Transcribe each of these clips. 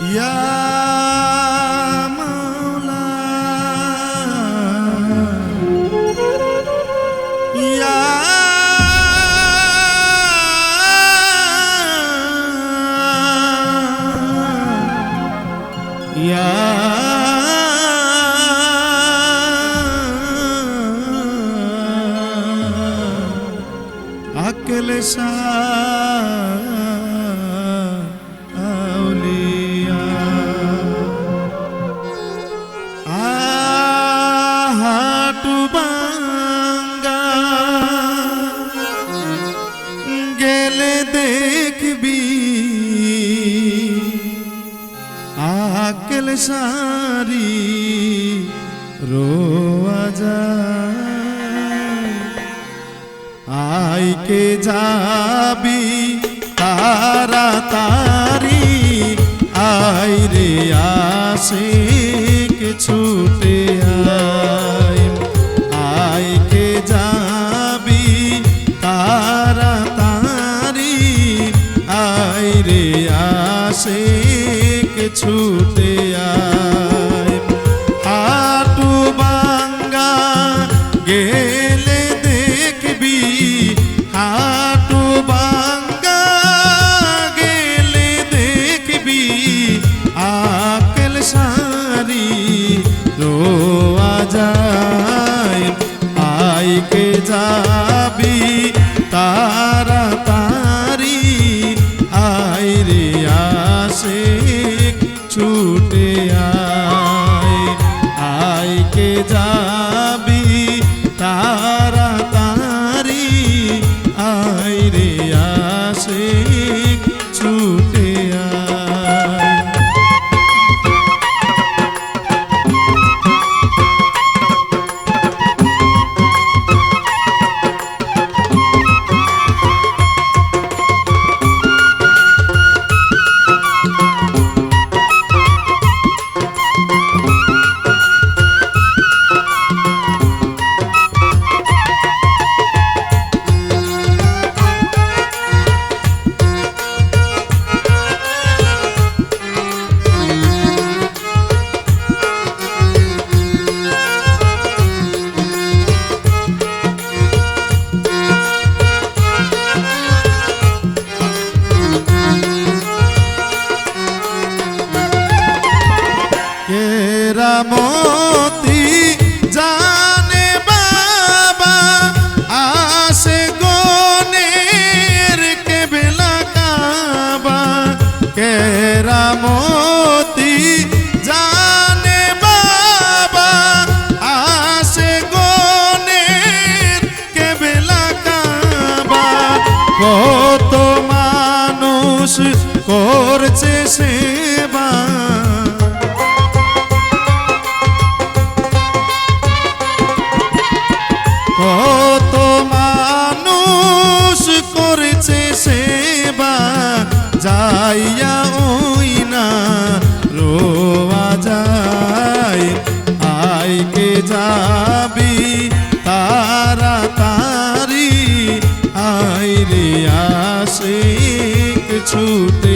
Yeah. আকেল সারি রোয়া যায়। আইকে যাবি তারা তারি আই রে আসে। কেয়ামতি জানে বাবা আসে গনের কেবেলা কাবা। কেরামতি ছুটে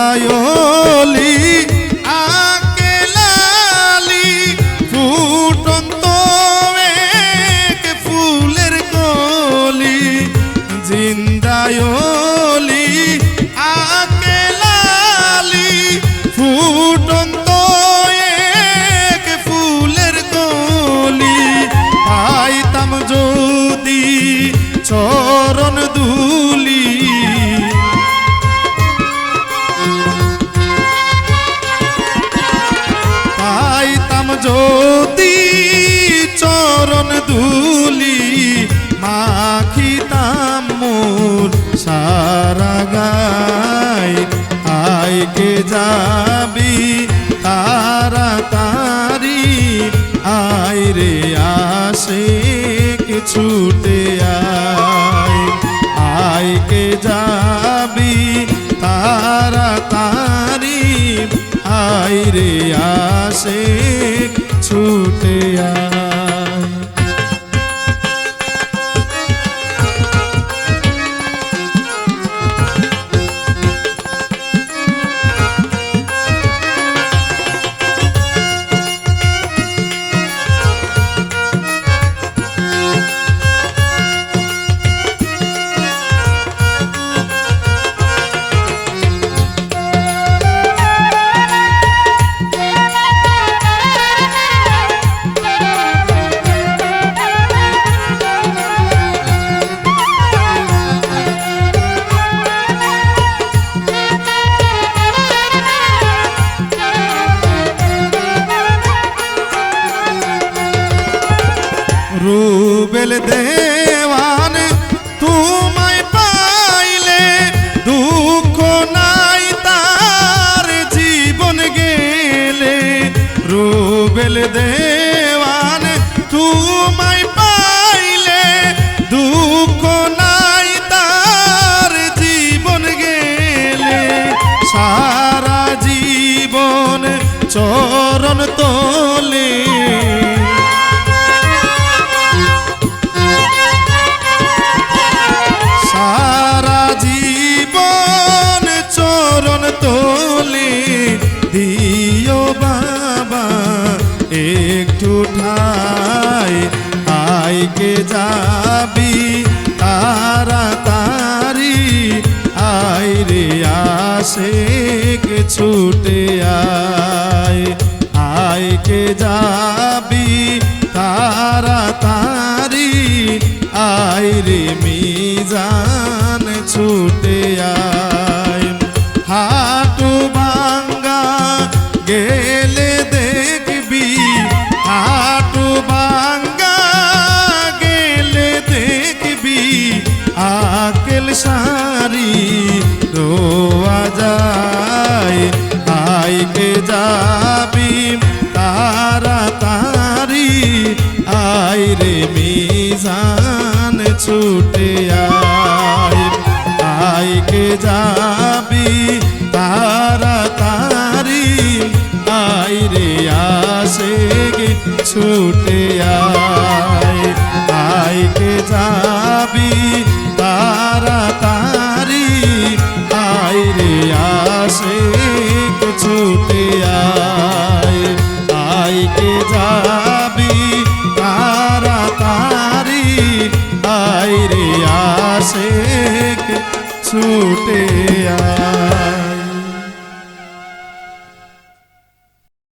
মায়ালি আয় কে যাবি, তারা তারি আয় রে আসে কিছুতে ছুটে আয়। কে যাবি, তারা তারি আয় রে আসে রুবেল দেওয়ান তোমায় পাইলে দুঃখ নাই তার জীবন গেলে রুবেল দেওয়ান। আইকে যাবি তারা তারি আই রে, আসে কে ছুটে আয়। আইকে যাবি তারা তারি আয় রে, মিজান ছুটে আয়। সারি রোয়া যায় আইকে যাবি তারা তারি আয় রে মিজান ছুটে আয় আইকে যাবি তারা তারি আয় রে আসে ছুটে আইকে যাবি ছুটে আয়